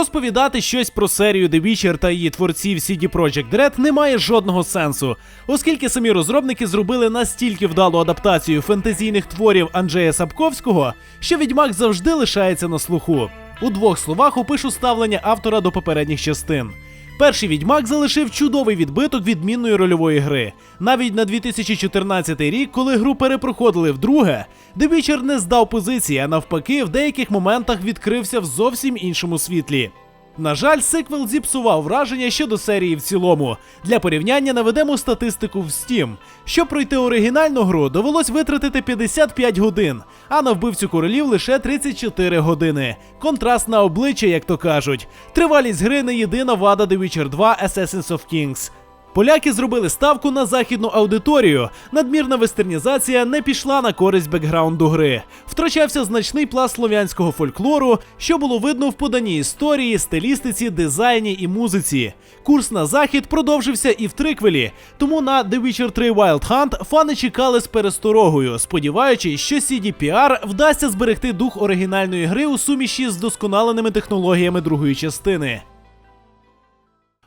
Розповідати щось про серію The Witcher та її творців CD Projekt Red немає жодного сенсу, оскільки самі розробники зробили настільки вдалу адаптацію фентезійних творів Анджея Сапковського, що відьмак завжди лишається на слуху. У двох словах опишу ставлення автора до попередніх частин. Перший відьмак залишив чудовий відбиток відмінної рольової гри. Навіть на 2014 рік, коли гру перепроходили вдруге, The не здав позиції, а навпаки, в деяких моментах відкрився в зовсім іншому світлі. На жаль, сиквел зіпсував враження щодо серії в цілому. Для порівняння наведемо статистику в Steam. Щоб пройти оригінальну гру, довелось витратити 55 годин, а на вбивцю королів лише 34 години. Контраст на обличчя, як то кажуть. Тривалість гри не єдина вада The Witcher 2 Assassins of Kings. Поляки зробили ставку на західну аудиторію. Надмірна вестернізація не пішла на користь бекграунду гри. Втрачався значний пласт слов'янського фольклору, що було видно в поданні історії, стилістиці, дизайні і музиці. Курс на захід продовжився і в триквелі, тому на The Witcher 3 Wild Hunt фани чекали з пересторогою, сподіваючись, що CDPR вдасться зберегти дух оригінальної гри у суміші з досконаленими технологіями другої частини.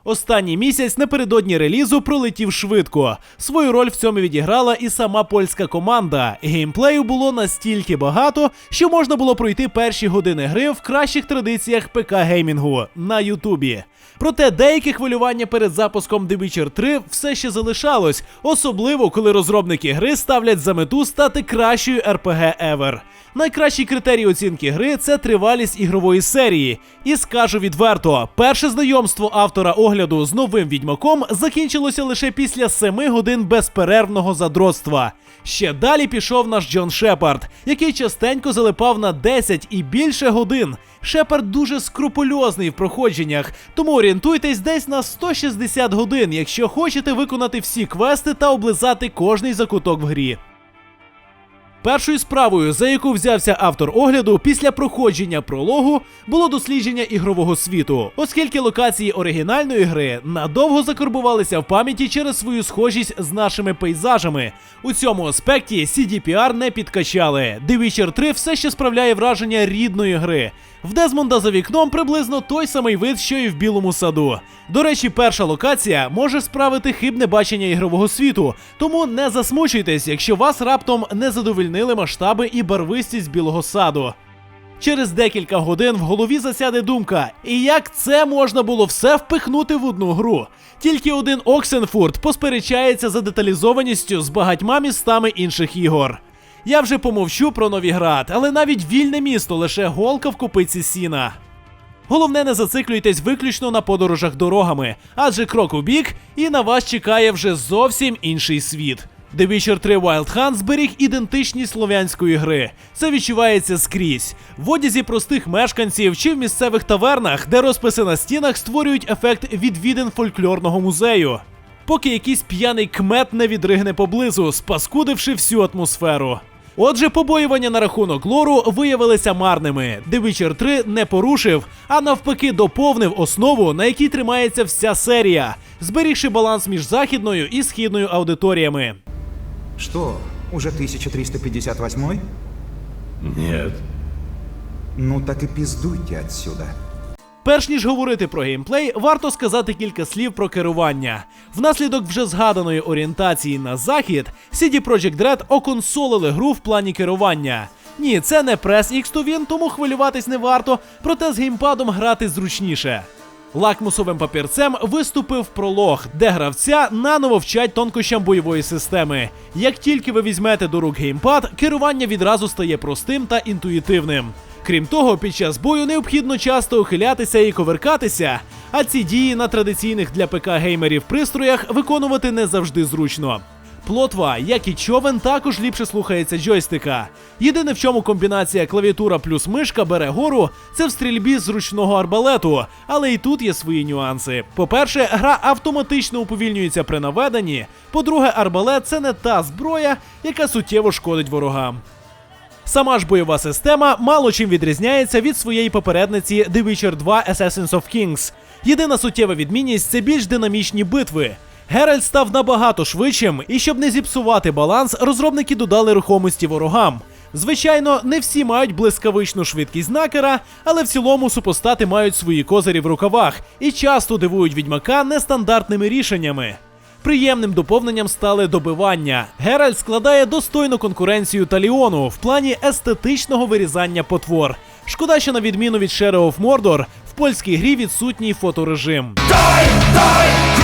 Останній місяць напередодні релізу пролетів швидко. Свою роль в цьому відіграла і сама польська команда. Геймплею було настільки багато, що можна було пройти перші години гри в кращих традиціях ПК геймінгу на Ютубі. Проте деяке хвилювання перед запуском The Witcher 3 все ще залишалось, особливо коли розробники гри ставлять за мету стати кращою RPG ever. Найкращий критерій оцінки гри це тривалість ігрової серії. І скажу відверто, перше знайомство автора огляду з новим відьмаком закінчилося лише після 7 годин безперервного задротства. Ще далі пішов наш Джон Шепард, який частенько залипав на 10 і більше годин. Шепард дуже скрупульозний в проходженнях, тому орієнтуйтесь десь на 160 годин, якщо хочете виконати всі квести та облизати кожний закуток в грі. Першою справою, за яку взявся автор огляду після проходження прологу, було дослідження ігрового світу, оскільки локації оригінальної гри надовго закарбувалися в пам'яті через свою схожість з нашими пейзажами. У цьому аспекті CDPR не підкачали. The Witcher 3 все ще справляє враження рідної гри. В Дезмонда за вікном приблизно той самий вид, що і в білому саду. До речі, перша локація може справити хибне бачення ігрового світу, тому не засмучуйтесь, якщо вас раптом не задовольнили масштаби і барвистість білого саду. Через декілька годин в голові засяде думка, і як це можна було все впихнути в одну гру? Тільки один Оксенфурт посперечається за деталізованістю з багатьма містами інших ігор. Я вже помовчу про Новіград, але навіть вільне місто лише голка в копиці сіна. Головне, не зациклюйтесь виключно на подорожах дорогами, адже крок у бік, і на вас чекає вже зовсім інший світ. The Witcher 3 Wild Hunt зберіг ідентичність слов'янської гри. Це відчувається скрізь. В одязі простих мешканців чи в місцевих тавернах, де розписи на стінах створюють ефект відвідин фольклорного музею. Поки якийсь п'яний кмет не відригне поблизу, спаскудивши всю атмосферу. Отже, побоювання на рахунок лору виявилися марними. The Witcher 3 не порушив, а навпаки доповнив основу, на якій тримається вся серія, зберігши баланс між західною і східною аудиторіями. Что, уже 1358? Нет. Ну так и пиздуйте отсюда. Перш ніж говорити про геймплей, варто сказати кілька слів про керування. Внаслідок вже згаданої орієнтації на захід, CD Projekt Red оконсолили гру в плані керування. Ні, це не прес X to Win, тому хвилюватись не варто, проте з геймпадом грати зручніше. Лакмусовим папірцем виступив пролог, де гравця наново вчать тонкощам бойової системи. Як тільки ви візьмете до рук геймпад, керування відразу стає простим та інтуїтивним. Крім того, під час бою необхідно часто ухилятися і коверкатися, а ці дії на традиційних для ПК геймерів пристроях виконувати не завжди зручно. Плотва, як і човен, також ліпше слухається джойстика. Єдине, в чому комбінація клавіатура плюс мишка бере гору, це в стрільбі з ручного арбалету, але і тут є свої нюанси. По-перше, гра автоматично уповільнюється при наведенні. По-друге, арбалет це не та зброя, яка суттєво шкодить ворогам. Сама ж бойова система мало чим відрізняється від своєї попередниці The Witcher 2 Assassins of Kings. Єдина суттєва відмінність це більш динамічні битви. Геральт став набагато швидшим, і щоб не зіпсувати баланс, розробники додали рухомості ворогам. Звичайно, не всі мають блискавичну швидкість знакера, але в цілому супостати мають свої козирі в рукавах і часто дивують відьмака нестандартними рішеннями. Приємним доповненням стали добивання. Геральт складає достойну конкуренцію Таліону в плані естетичного вирізання потвор. Шкода, що на відміну від Shadow of Mordor, в польській грі відсутній фоторежим. Die, die,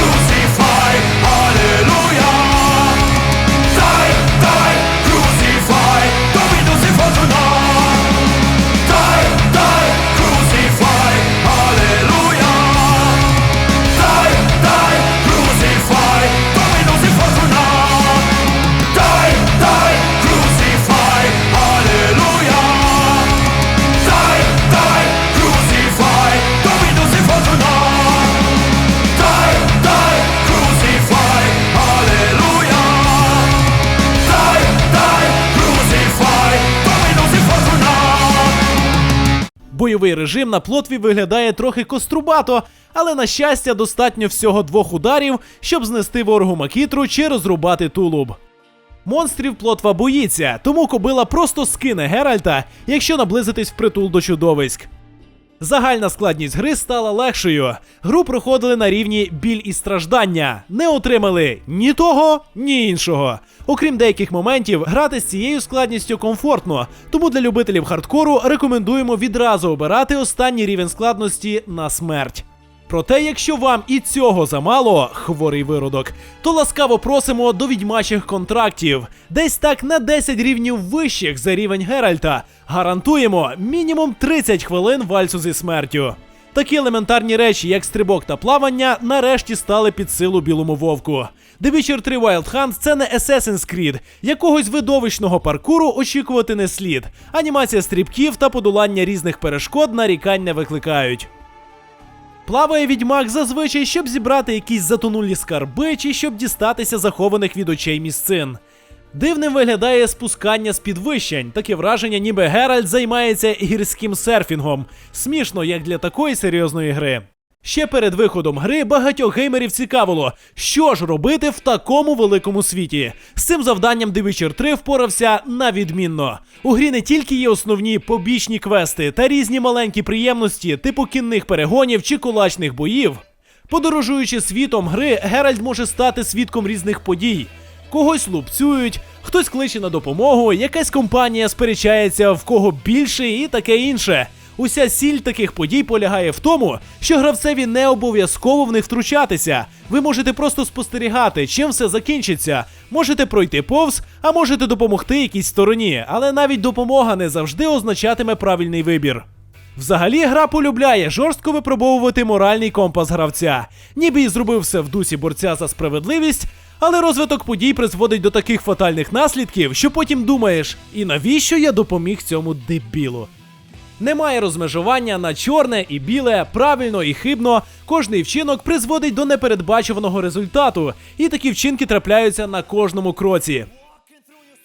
Бойовий режим на плотві виглядає трохи кострубато, але на щастя достатньо всього двох ударів, щоб знести ворогу макітру чи розрубати тулуб. Монстрів плотва боїться, тому кобила просто скине Геральта, якщо наблизитись впритул до чудовиськ. Загальна складність гри стала легшою. Гру проходили на рівні біль і страждання, не отримали ні того, ні іншого. Окрім деяких моментів, грати з цією складністю комфортно, тому для любителів хардкору рекомендуємо відразу обирати останній рівень складності на смерть. Проте, якщо вам і цього замало, хворий виродок, то ласкаво просимо до відьмачих контрактів, десь так на 10 рівнів вищих за рівень Геральта. Гарантуємо мінімум 30 хвилин вальсу зі смертю. Такі елементарні речі, як стрибок та плавання, нарешті стали під силу білому вовку. The Witcher 3 Wild Hunt – це не Assassin's Creed. Якогось видовищного паркуру очікувати не слід. Анімація стрибків та подолання різних перешкод нарікань не викликають. Плаває відьмак зазвичай, щоб зібрати якісь затонулі скарби чи щоб дістатися захованих від очей місцин. Дивним виглядає спускання з підвищень. Таке враження, ніби Геральт займається гірським серфінгом. Смішно, як для такої серйозної гри. Ще перед виходом гри багатьох геймерів цікавило, що ж робити в такому великому світі. З цим завданням The Witcher 3 впорався на відмінно. У грі не тільки є основні побічні квести та різні маленькі приємності, типу кінних перегонів чи кулачних боїв. Подорожуючи світом гри, Геральт може стати свідком різних подій. Когось лупцюють, хтось кличе на допомогу, якась компанія сперечається в кого більше і таке інше. Уся сіль таких подій полягає в тому, що гравцеві не обов'язково в них втручатися. Ви можете просто спостерігати, чим все закінчиться. Можете пройти повз, а можете допомогти якійсь стороні, але навіть допомога не завжди означатиме правильний вибір. Взагалі, гра полюбляє жорстко випробовувати моральний компас гравця. Ніби і зробив все в дусі борця за справедливість, але розвиток подій призводить до таких фатальних наслідків, що потім думаєш, і навіщо я допоміг цьому дебілу? Немає розмежування на чорне і біле, правильно і хибно. Кожний вчинок призводить до непередбачуваного результату, і такі вчинки трапляються на кожному кроці.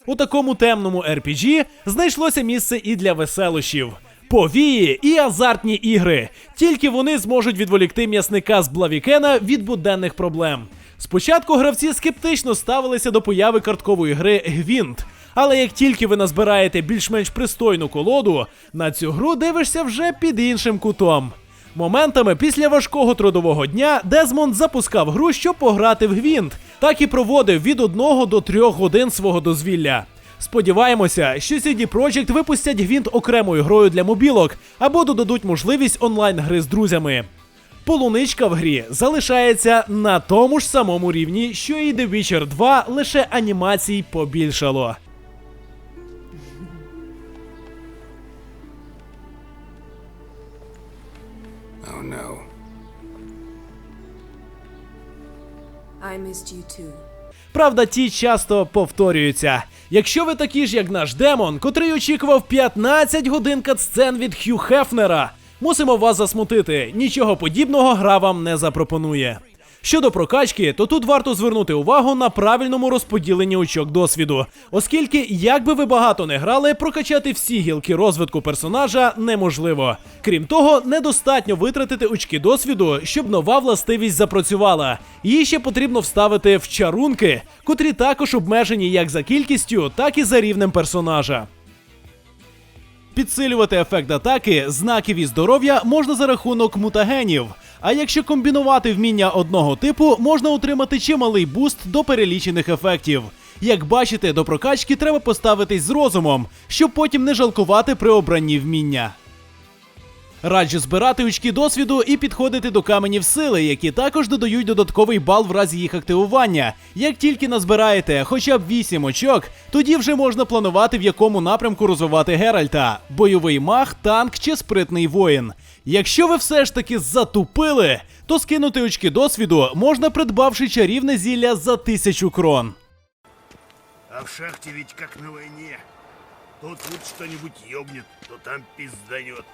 У такому темному RPG знайшлося місце і для веселощів. Повії і азартні ігри. Тільки вони зможуть відволікти м'ясника з Блавікена від буденних проблем. Спочатку гравці скептично ставилися до появи карткової гри Гвінт. Але як тільки ви назбираєте більш-менш пристойну колоду, на цю гру дивишся вже під іншим кутом. Моментами після важкого трудового дня Дезмонд запускав гру, щоб пограти в гвінт, так і проводив від 1 до 3 годин свого дозвілля. Сподіваємося, що CD Projekt випустять гвінт окремою грою для мобілок або додадуть можливість онлайн гри з друзями. Полуничка в грі залишається на тому ж самому рівні, що і The Witcher 2, лише анімацій побільшало. Oh no. I missed you too. Правда, ті часто повторюються. Якщо ви такі ж, як наш демон, котрий очікував 15 годин катсцен від Хью Хефнера, мусимо вас засмутити. Нічого подібного гра вам не запропонує. Щодо прокачки, то тут варто звернути увагу на правильному розподіленні очок досвіду, оскільки, як би ви багато не грали, прокачати всі гілки розвитку персонажа неможливо. Крім того, недостатньо витратити очки досвіду, щоб нова властивість запрацювала. Її ще потрібно вставити в чарунки, котрі також обмежені як за кількістю, так і за рівнем персонажа. Підсилювати ефект атаки, знаків і здоров'я можна за рахунок мутагенів. А якщо комбінувати вміння одного типу, можна отримати чималий буст до перелічених ефектів. Як бачите, до прокачки треба поставитись з розумом, щоб потім не жалкувати при обранні вміння. Раджу збирати очки досвіду і підходити до каменів сили, які також додають додатковий бал в разі їх активування. Як тільки назбираєте хоча б 8 очок, тоді вже можна планувати в якому напрямку розвивати Геральта: бойовий маг, танк чи спритний воїн. Якщо ви все ж таки затупили, то скинути очки досвіду можна придбавши чарівне зілля за тисячу крон. А в шахте ведь как на войне. То тут что-нибудь ёбнет, то там пизданет.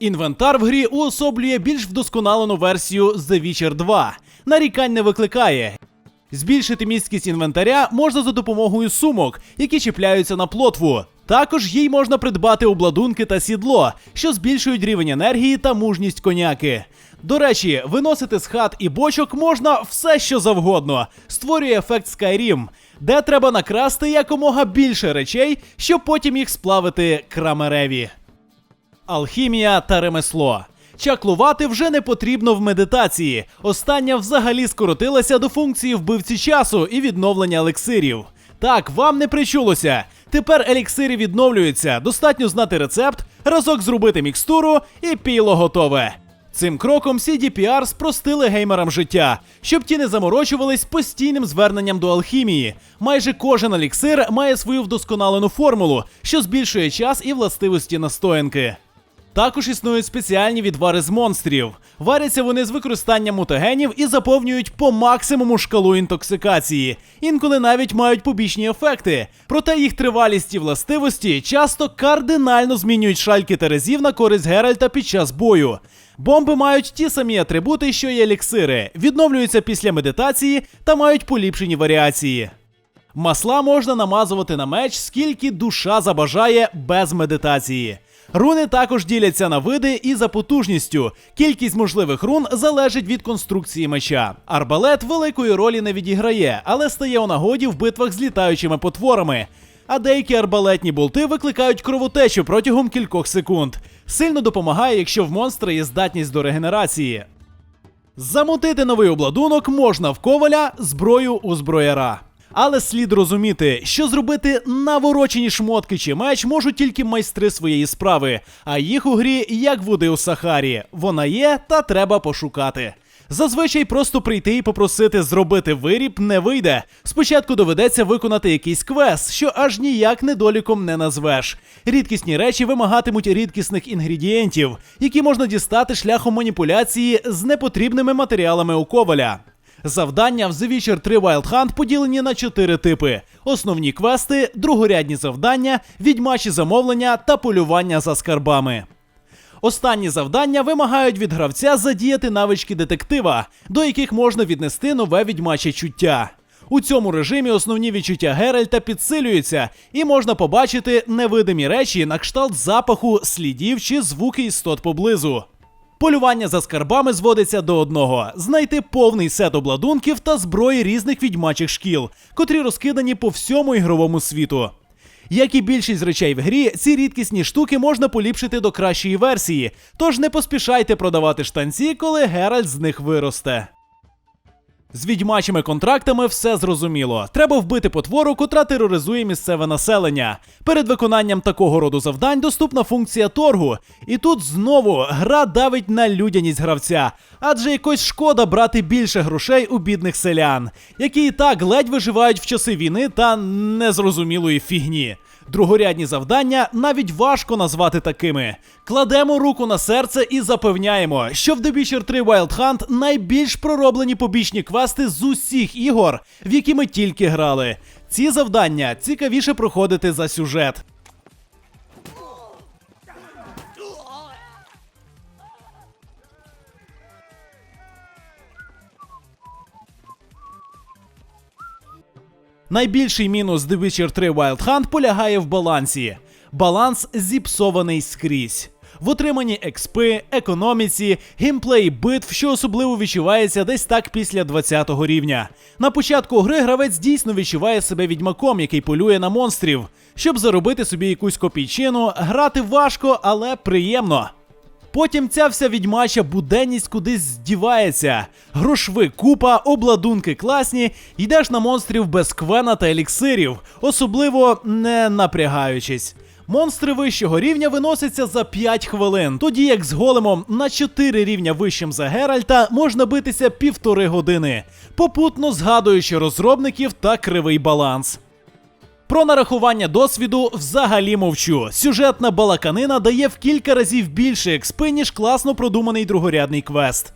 Інвентар в грі уособлює більш вдосконалену версію The Witcher 2. Нарікань не викликає. Збільшити місткість інвентаря можна за допомогою сумок, які чіпляються на плотву. Також їй можна придбати обладунки та сідло, що збільшують рівень енергії та мужність коняки. До речі, виносити з хат і бочок можна все, що завгодно. Створює ефект Skyrim, де треба накрасти якомога більше речей, щоб потім їх сплавити крамереві. Алхімія та ремесло. Чаклувати вже не потрібно в медитації. Остання взагалі скоротилася до функції вбивці часу і відновлення елексирів. Так, вам не причулося. Тепер еліксири відновлюються. Достатньо знати рецепт, разок зробити мікстуру і піло готове. Цим кроком CDPR спростили геймерам життя, щоб ті не заморочувались постійним зверненням до алхімії. Майже кожен еліксир має свою вдосконалену формулу, що збільшує час і властивості настоянки. Також існують спеціальні відвари з монстрів. Варяться вони з використанням мутагенів і заповнюють по максимуму шкалу інтоксикації. Інколи навіть мають побічні ефекти. Проте їх тривалість і властивості часто кардинально змінюють шальки терезів на користь Геральта під час бою. Бомби мають ті самі атрибути, що й еліксири, відновлюються після медитації та мають поліпшені варіації. Масла можна намазувати на меч, скільки душа забажає без медитації. Руни також діляться на види і за потужністю. Кількість можливих рун залежить від конструкції меча. Арбалет великої ролі не відіграє, але стає у нагоді в битвах з літаючими потворами. А деякі арбалетні болти викликають кровотечу протягом кількох секунд. Сильно допомагає, якщо в монстра є здатність до регенерації. Замутити новий обладунок можна в коваля, зброю у зброяра. Але слід розуміти, що зробити наворочені шмотки чи меч можуть тільки майстри своєї справи, а їх у грі як води у Сахарі. Вона є, та треба пошукати. Зазвичай просто прийти і попросити зробити виріб не вийде. Спочатку доведеться виконати якийсь квест, що аж ніяк недоліком не назвеш. Рідкісні речі вимагатимуть рідкісних інгредієнтів, які можна дістати шляхом маніпуляції з непотрібними матеріалами у коваля. Завдання в The Witcher 3 Wild Hunt поділені на чотири типи: основні квести, другорядні завдання, відьмачі замовлення та полювання за скарбами. Останні завдання вимагають від гравця задіяти навички детектива, до яких можна віднести нове відьмаче чуття. У цьому режимі основні відчуття Геральта підсилюються, і можна побачити невидимі речі на кшталт запаху, слідів чи звуки істот поблизу. Полювання за скарбами зводиться до одного: знайти повний сет обладунків та зброї різних відьмачих шкіл, котрі розкидані по всьому ігровому світу. Як і більшість речей в грі, ці рідкісні штуки можна поліпшити до кращої версії, тож не поспішайте продавати штанці, коли Геральт з них виросте. З відьмачими контрактами все зрозуміло. Треба вбити потвору, котра тероризує місцеве населення. Перед виконанням такого роду завдань доступна функція торгу. І тут знову гра давить на людяність гравця, адже якось шкода брати більше грошей у бідних селян, які і так ледь виживають в часи війни та незрозумілої фігні. Другорядні завдання навіть важко назвати такими. Кладемо руку на серце і запевняємо, що в The Witcher 3 Wild Hunt найбільш пророблені побічні квести з усіх ігор, в які ми тільки грали. Ці завдання цікавіше проходити за сюжет. Найбільший мінус The Witcher 3 Wild Hunt полягає в балансі. Баланс зіпсований скрізь. в отриманні експи, економіці, геймплей битв, що особливо відчувається десь так після 20-го рівня. На початку гри гравець дійсно відчуває себе відьмаком, який полює на монстрів. Щоб заробити собі якусь копійчину, грати важко, але приємно. Потім ця вся відьмача буденність кудись здівається. Грошви купа, обладунки класні, йдеш на монстрів без квена та еліксирів, особливо не напрягаючись. Монстри вищого рівня виносяться за 5 хвилин, тоді як з големом на 4 рівня вищим за Геральта можна битися півтори години, попутно згадуючи розробників та кривий баланс. Про нарахування досвіду взагалі мовчу. Сюжетна балаканина дає в кілька разів більше експи, ніж класно продуманий другорядний квест.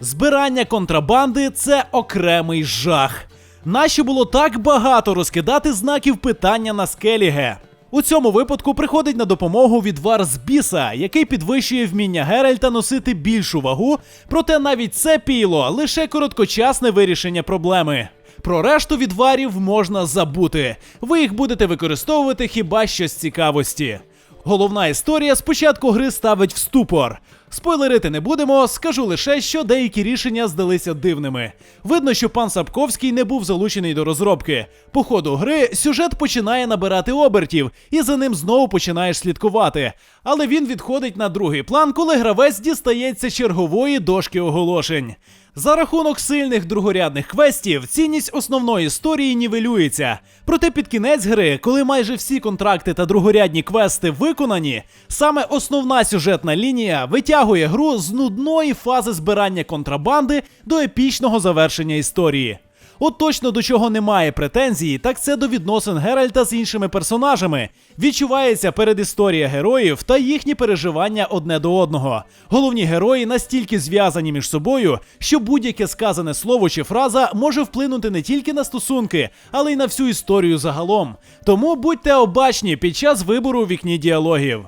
Збирання контрабанди це окремий жах. Нащо було так багато розкидати знаків питання на скеліге? У цьому випадку приходить на допомогу відвар з біса, який підвищує вміння Геральта носити більшу вагу, проте навіть це пійло лише короткочасне вирішення проблеми. Про решту відварів можна забути. Ви їх будете використовувати хіба що з цікавості. Головна історія спочатку гри ставить в ступор. Спойлерити не будемо, скажу лише, що деякі рішення здалися дивними. Видно, що пан Сапковський не був залучений до розробки. По ходу гри сюжет починає набирати обертів, і за ним знову починаєш слідкувати. Але він відходить на другий план, коли гравець дістається чергової дошки оголошень. За рахунок сильних другорядних квестів, цінність основної історії нівелюється. Проте під кінець гри, коли майже всі контракти та другорядні квести виконані, саме основна сюжетна лінія витягує гру з нудної фази збирання контрабанди до епічного завершення історії. От точно до чого немає претензій, так це до відносин Геральта з іншими персонажами. Відчувається передісторія героїв та їхні переживання одне до одного. Головні герої настільки зв'язані між собою, що будь-яке сказане слово чи фраза може вплинути не тільки на стосунки, але й на всю історію загалом. Тому будьте обачні під час вибору у вікні діалогів.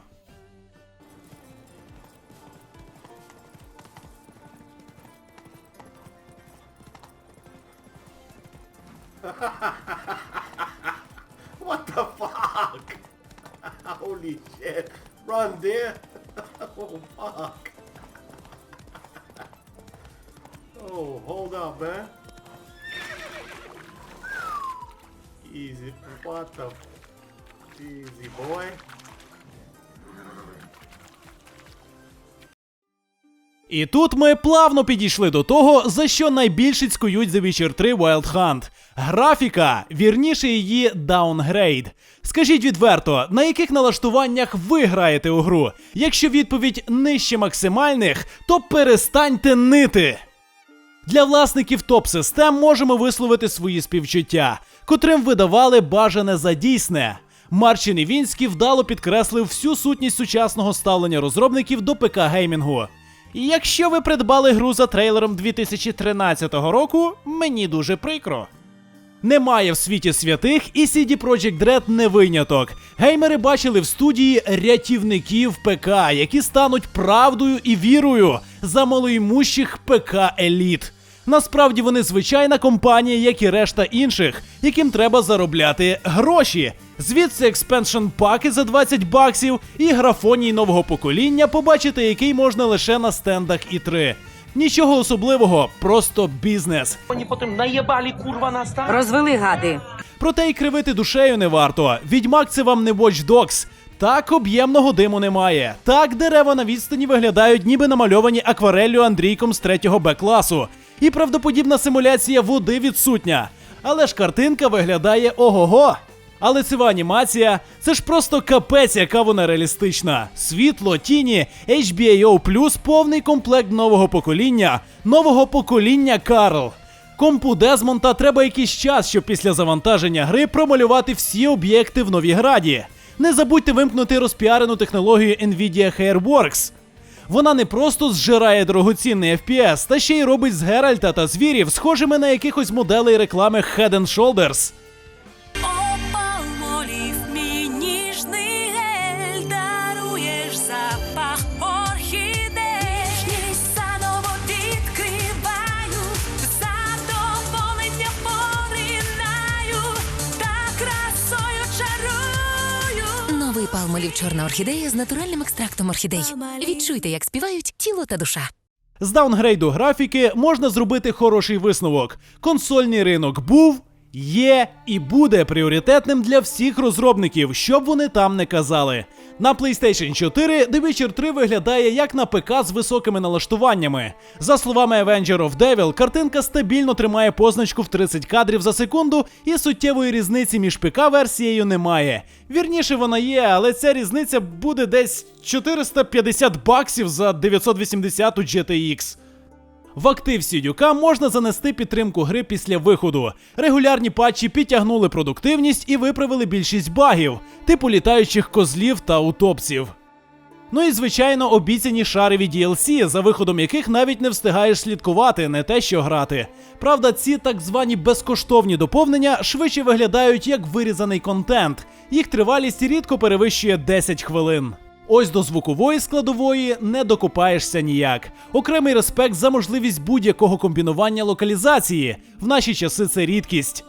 What the fuck? Holy shit. Run, dear. oh, fuck. oh, hold up, man. Easy. What the? Easy, boy. І тут ми плавно підійшли до того, за що найбільше цькують The Witcher 3 Wild Hunt. Графіка, вірніше її даунгрейд. Скажіть відверто, на яких налаштуваннях ви граєте у гру? Якщо відповідь нижче максимальних, то перестаньте нити. Для власників топ-систем можемо висловити свої співчуття, котрим видавали бажане за дійсне. Марчин Івінський вдало підкреслив всю сутність сучасного ставлення розробників до ПК геймінгу. Якщо ви придбали гру за трейлером 2013 року, мені дуже прикро. Немає в світі святих, і CD Projekt Red не виняток. Геймери бачили в студії рятівників ПК, які стануть правдою і вірою за малоймущих ПК еліт. Насправді вони звичайна компанія, як і решта інших, яким треба заробляти гроші. Звідси експеншн паки за 20 баксів і графоній нового покоління, побачити який можна лише на стендах і 3 Нічого особливого, просто бізнес. Potem najebali kurwa nas tak? Розвели гади. Проте й кривити душею не варто. Відьмак це вам не Watch Dogs. Так об'ємного диму немає. Так дерева на відстані виглядають, ніби намальовані аквареллю Андрійком з 3 Б класу. І правдоподібна симуляція води відсутня. Але ж картинка виглядає ого-го. А лицева анімація це ж просто капець, яка вона реалістична. Світло, тіні, HBAO+, повний комплект нового покоління, нового покоління Карл. Компу Дезмонта треба якийсь час, щоб після завантаження гри промалювати всі об'єкти в Новіграді. Не забудьте вимкнути розпіарену технологію Nvidia Hairworks. Вона не просто зжирає дорогоцінний FPS, та ще й робить з Геральта та звірів схожими на якихось моделей реклами Head and Shoulders. Палмолів чорна орхідея з натуральним екстрактом орхідей. Відчуйте, як співають тіло та душа. З даунгрейду графіки можна зробити хороший висновок. Консольний ринок був, є і буде пріоритетним для всіх розробників, щоб вони там не казали. На PlayStation 4 The Witcher 3 виглядає як на ПК з високими налаштуваннями. За словами Avenger of Devil, картинка стабільно тримає позначку в 30 кадрів за секунду, і суттєвої різниці між ПК-версією немає. Вірніше вона є, але ця різниця буде десь 450 баксів за 980 GTX. В актив Сідюка можна занести підтримку гри після виходу. Регулярні патчі підтягнули продуктивність і виправили більшість багів, типу літаючих козлів та утопців. Ну і звичайно обіцяні шарові DLC, за виходом яких навіть не встигаєш слідкувати, не те що грати. Правда, ці так звані безкоштовні доповнення швидше виглядають як вирізаний контент. Їх тривалість рідко перевищує 10 хвилин. Ось до звукової складової не докопаєшся ніяк. Окремий респект за можливість будь-якого комбінування локалізації. В наші часи це рідкість.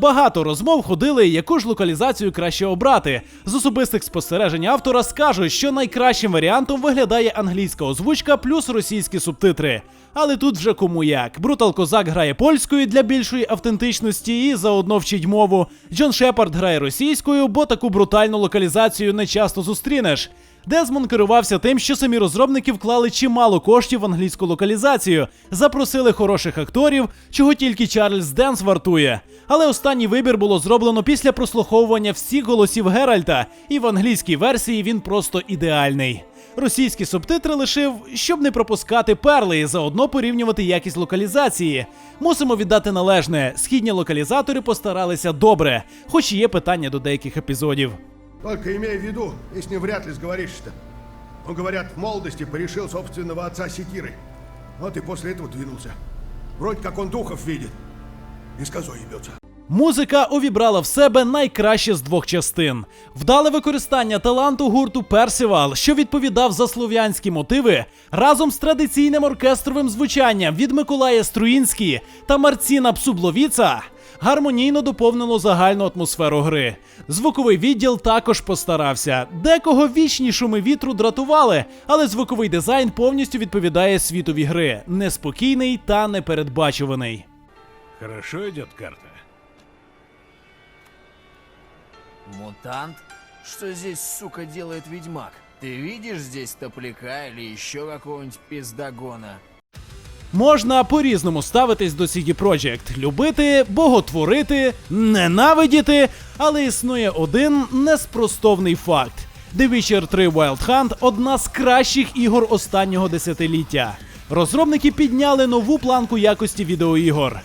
Багато розмов ходили, яку ж локалізацію краще обрати. З особистих спостережень автора скажуть, що найкращим варіантом виглядає англійська озвучка плюс російські субтитри. Але тут вже кому як. Брутал Козак грає польською для більшої автентичності і заодно вчить мову. Джон Шепард грає російською, бо таку брутальну локалізацію не часто зустрінеш. Дезмон керувався тим, що самі розробники вклали чимало коштів в англійську локалізацію, запросили хороших акторів, чого тільки Чарльз Денс вартує. Але останній вибір було зроблено після прослуховування всіх голосів Геральта, і в англійській версії він просто ідеальний. Російські субтитри лишив, щоб не пропускати перли і заодно порівнювати якість локалізації. Мусимо віддати належне, східні локалізатори постаралися добре, хоч і є питання до деяких епізодів. Только имей в виду, и с ним вряд ли сговоришься-то. Он, говорят, в молодости порешил собственного отца секирой. Вот и после этого двинулся. Вроде как он духов видит. И с козой ебется. Музика увібрала в себе найкраще з двох частин. Вдале використання таланту гурту Персівал, що відповідав за слов'янські мотиви, разом з традиційним оркестровим звучанням від Миколая Струїнський та Марціна Псубловіца гармонійно доповнило загальну атмосферу гри. Звуковий відділ також постарався. Декого вічні шуми вітру дратували, але звуковий дизайн повністю відповідає світові гри, неспокійний та непередбачуваний. Хорошо идет карта. Мутант? Что здесь, сука, делает ведьмак? Ты видишь здесь топляка или еще какого-нибудь пиздогона? Можна по-різному ставитись до CD Projekt. любити, боготворити, ненавидіти, але існує один неспростовний факт. The Witcher 3 Wild Hunt – одна з кращих ігор останнього десятиліття. Розробники підняли нову планку якості відеоігор.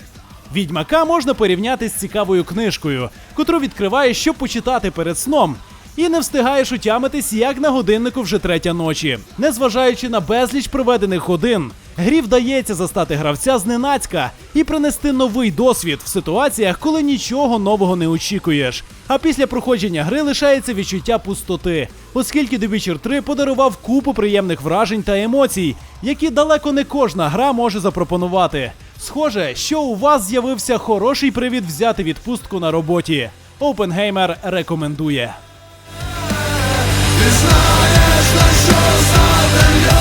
Відьмака можна порівняти з цікавою книжкою, котру відкриваєш, щоб почитати перед сном. І не встигаєш утямитись, як на годиннику вже третя ночі. Незважаючи на безліч проведених годин, грі вдається застати гравця зненацька і принести новий досвід в ситуаціях, коли нічого нового не очікуєш. А після проходження гри лишається відчуття пустоти, оскільки The Witcher 3 подарував купу приємних вражень та емоцій, які далеко не кожна гра може запропонувати. Схоже, що у вас з'явився хороший привід взяти відпустку на роботі. Опенгеймер рекомендує. Ти знаєш, на что